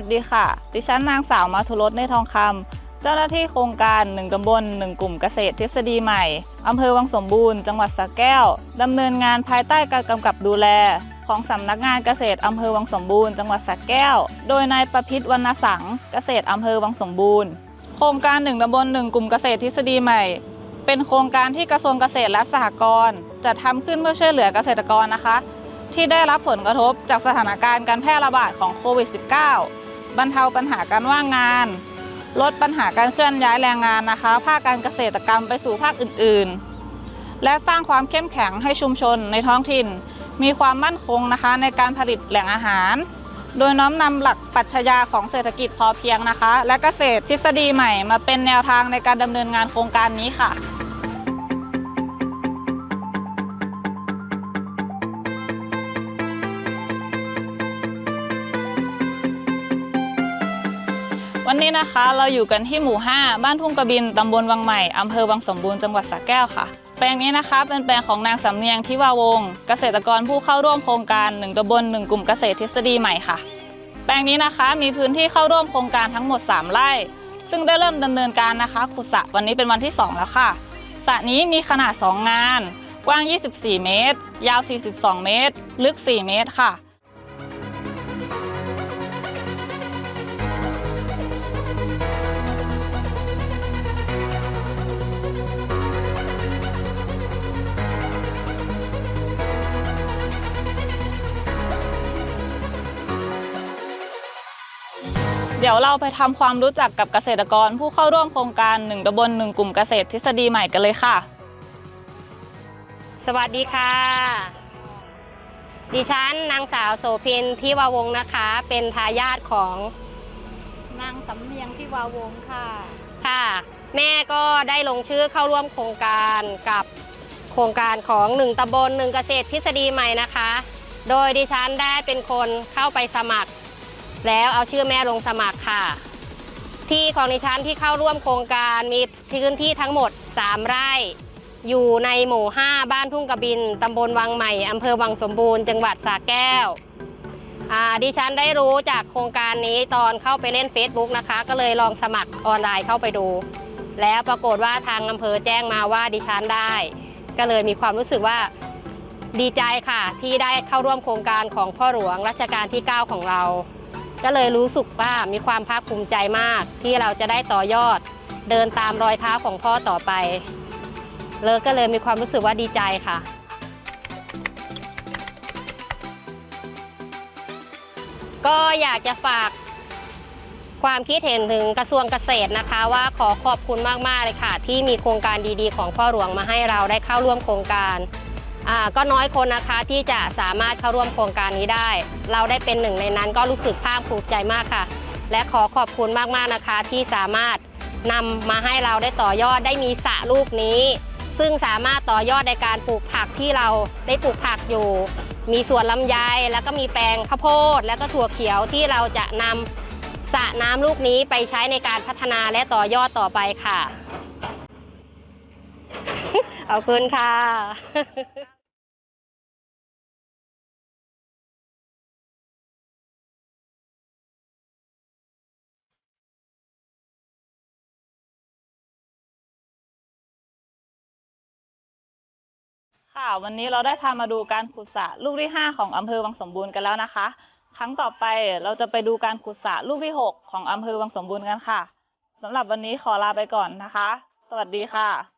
วัสดีค่ะ ดิฉันนางสาวมาทุรสในทองคำ เจ้าหน้าที่โครงการ 1ตำบล 1 กลุ่มเกษตรทฤษฎีใหม่ อำเภอวังสมบูรณ์ จังหวัดสระแก้ว ดำเนินงานภายใต้การกำกับดูแล ของสำนักงานเกษตรอำเภอวังสมบูรณ์ จังหวัดสระแก้ว โดยนายประพิษวรรณสัง เกษตรอำเภอวังสมบูรณ์ โครงการ 1ตำบล 1 กลุ่มเกษตรทฤษฎีใหม่ เป็นโครงการที่กระทรวงเกษตรและสหกรณ์จัดทำขึ้นเพื่อช่วยเหลือเกษตรกรนะคะที่ได้รับผลกระทบจากสถานการณ์การแพร่ระบาดของโควิด -19 บรรเทาปัญหาการว่างงาน ลดปัญหาการเคลื่อนย้ายแรงงานนะคะ ภาคการเกษตรกรรมไปสู่ภาคอื่นๆ และสร้างความเข้มแข็งให้ชุมชนในท้องถิ่น มีความมั่นคงนะคะในการผลิตแหล่งอาหาร โดยน้อมนำหลักปรัชญาของเศรษฐกิจพอเพียงนะคะ และเกษตรทฤษฎีใหม่มาเป็นแนวทางในการดำเนินงานโครงการนี้ค่ะ วันนี้นะคะเราอยู่กันที่หมู่ 5 บ้านทุ่งกระบินตำบลวังใหม่อำเภอวังสมบูรณ์จังหวัดสระแก้วค่ะ แปลงนี้นะคะเป็นแปลงของนางสำเนียงทิวาวงศ์เกษตรกรผู้เข้าร่วมโครงการ1ตำบล1กลุ่มเกษตรทฤษฎีใหม่ค่ะ แปลงนี้นะคะมีพื้นที่เข้าร่วมโครงการทั้งหมด 3 ไร่ ซึ่งได้เริ่มดำเนินการนะคะขุดสระวันนี้เป็นวันที่ 2 แล้วค่ะสระนี้มีขนาด 2 งาน กว้าง 24 เมตร ยาว 42 เมตร ลึก 4 เมตรค่ะ เดี๋ยวเราไปทำความรู้จักกับเกษตรกรผู้เข้าร่วมโครงการ1ตำบล1กลุ่มเกษตรทฤษฎีใหม่กันเลยค่ะ สวัสดีค่ะ ดิฉันนางสาวโสพินที่วาวงศ์นะคะ เป็นทายาทของนางสำเนียงที่วาวงค่ะ ค่ะ แม่ก็ได้ลงชื่อเข้าร่วมโครงการกับโครงการของหนึ่งตำบลหนึ่งเกษตรทฤษฎีใหม่นะคะ โดยดิฉันได้เป็นคนเข้าไปสมัคร แล้วเอาชื่อแม่ลงสมัครค่ะ ที่ของดิฉันที่เข้าร่วมโครงการมีพื้นที่ทั้งหมด 3 ไร่ อยู่ในหมู่ 5 บ้านทุ่งกระบินตำบลวังใหม่อำเภอวังสมบูรณ์จังหวัดสระแก้วดิฉันได้รู้จากโครงการนี้ตอนเข้าไปเล่น Facebook นะคะ ก็เลยลองสมัครออนไลน์เข้าไปดู แล้วปรากฏว่าทางอำเภอแจ้งมาว่าดิฉันได้ ก็เลยมีความรู้สึกว่าดีใจค่ะ ที่ได้เข้าร่วมโครงการของพ่อหลวงรัชกาลที่ 9 ของเรา ก็เลยรู้สึกว่ามีความภาคภูมิใจมาก ที่เราจะได้ต่อยอด เดินตามรอยเท้าของพ่อต่อไป เลอก็เลยมีความรู้สึกว่าดีใจค่ะ ก็อยากจะฝากความคิดเห็นถึงกระทรวงเกษตรนะคะ ว่าขอขอบคุณมาก ๆ เลยค่ะ ที่มีโครงการดีๆ ของพ่อหลวงมาให้เราได้เข้าร่วมโครงการ ก็น้อยคนนะคะที่จะสามารถเข้าร่วมโครงการนี้ได้ เราได้เป็นหนึ่งในนั้นก็รู้สึกภาคภูมิใจมากค่ะ และขอขอบคุณมากๆนะคะ ที่สามารถนำมาให้เราได้ต่อยอดได้มีสระลูกนี้ ซึ่งสามารถต่อยอดในการปลูกผักที่เราได้ปลูกผักอยู่ มีสวนลำไยแล้วก็มีแปลงข้าวโพด แล้วก็ถั่วเขียวที่เราจะนำสระน้ำลูกนี้ไปใช้ในการพัฒนาและต่อยอดต่อไปค่ะขอบคุณค่ะ ค่ะวันนี้เราได้พามาดูการขุดสระลูกที่ 5 ของอำเภอวังสมบูรณ์กันแล้วนะคะ ครั้งต่อไปเราจะไปดูการขุดสระลูกที่ 6 ของอำเภอวังสมบูรณ์กันค่ะสำหรับวันนี้ขอลาไปก่อนนะคะ สวัสดีค่ะ